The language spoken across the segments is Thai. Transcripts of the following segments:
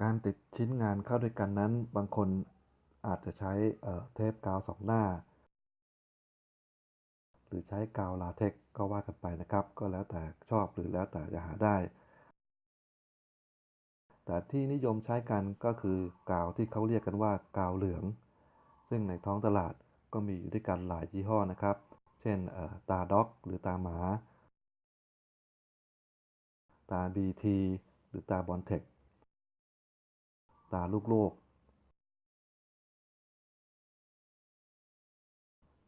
การติดชิ้นงานเข้าด้วยกันนั้น บางคนอาจจะใช้เเทปกาวสองหน้า หรือใช้กาวลาเท็กก็ว่ากันไปนะครับ ก็แล้วแต่ชอบหรือแล้วแต่จะหาได้ แต่ที่นิยมใช้กันก็คือกาวที่เขาเรียกกันว่ากาวเหลือง ซึ่งในท้องตลาดก็มีอยู่ด้วยกันหลายยี่ห้อนะครับ เช่นตาด็อก หรือตาหมา ตา BT หรือตาบอลเทค ตาลูกโลก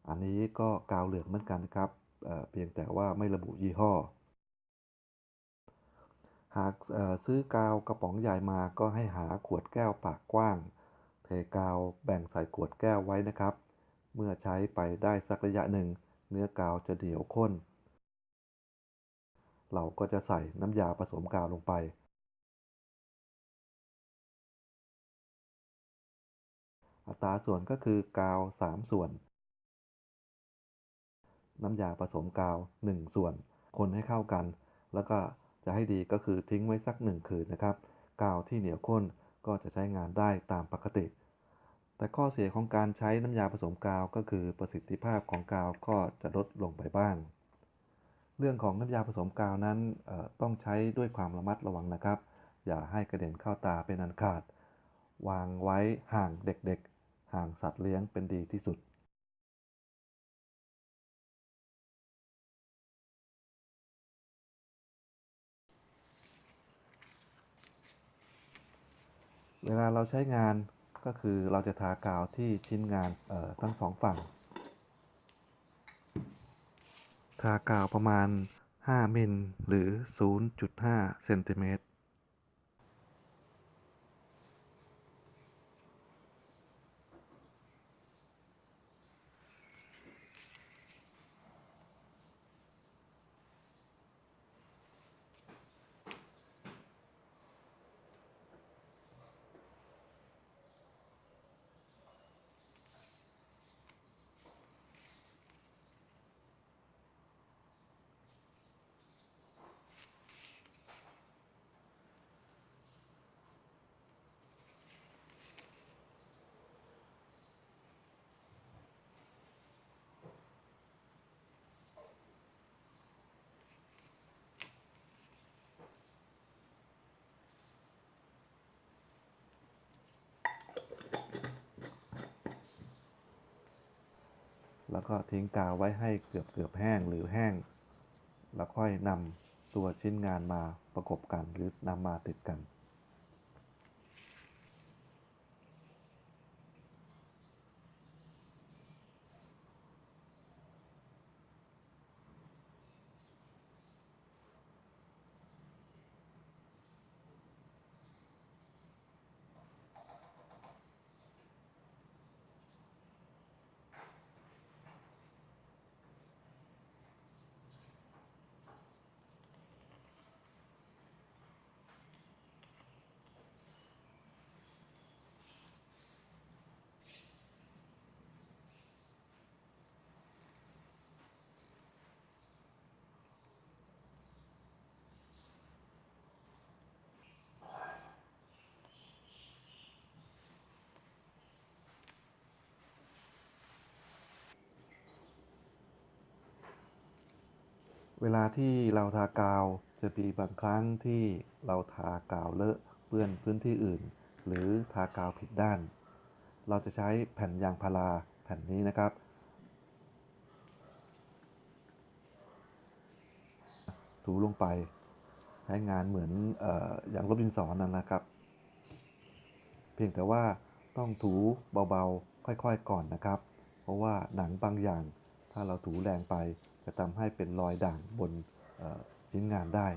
อันนี้ก็กาวเหลืองเหมือนกันครับเอ่อเพียงแต่ว่าไม่ระบุยี่ห้อ หากซื้อกาวกระป๋องใหญ่มาก็ให้หาขวดแก้วปากกว้าง เทกาวแบ่งใส่ขวดแก้วไว้นะครับ เมื่อใช้ไปได้สักระยะหนึ่ง เนื้อกาวจะเหนียวข้นเราก็จะใส่น้ำยาผสมกาวลงไป อัตราส่วนก็คือกาว 3 ส่วน น้ำยาผสมกาว 1 ส่วน คนให้เข้ากัน แล้วก็จะให้ดีก็คือทิ้งไว้สัก 1 คืนนะครับ กาวที่เหนียวข้นก็จะใช้งานได้ตามปกติ แต่ข้อเสียของการใช้น้ำยาผสมกาวก็คือประสิทธิภาพของกาวก็จะลดลงไปบ้าง เรื่องของน้ำยาผสมกาวนั้นต้องใช้ด้วยความระมัดระวังนะครับ อย่าให้กระเด็นเข้าตาเป็นอันขาด วางไว้ห่างเด็กๆ ห่างสัตว์เลี้ยงเป็นดีที่สุดเวลาเราใช้งานก็คือเราจะทากาวที่ชิ้นงานทั้งสองฝั่ง ทากาวประมาณ 5 มิลหรือ 0.5 เซนติเมตร แล้วก็ทิ้งกาวไว้ให้เกือบเกือบแห้งหรือแห้ง แล้วค่อยนำตัวชิ้นงานมาประกบกันหรือนำมาติดกัน เวลาที่เราทากาวจะมีบางครั้งที่เราทากาวเลอะเปื้อนพื้นที่อื่น หรือทากาวผิดด้าน เราจะใช้แผ่นยางพาราแผ่นนี้นะครับ ถูลงไปใช้งานเหมือนออย่างลบดินสอนั่นนะครับ เพียงแต่ว่าต้องถูเบาๆค่อยๆก่อนนะครับ เพราะว่าหนังบางอย่างถ้าเราถูแรงไป จะทำให้เป็นรอยด่างบนชิ้นงานได้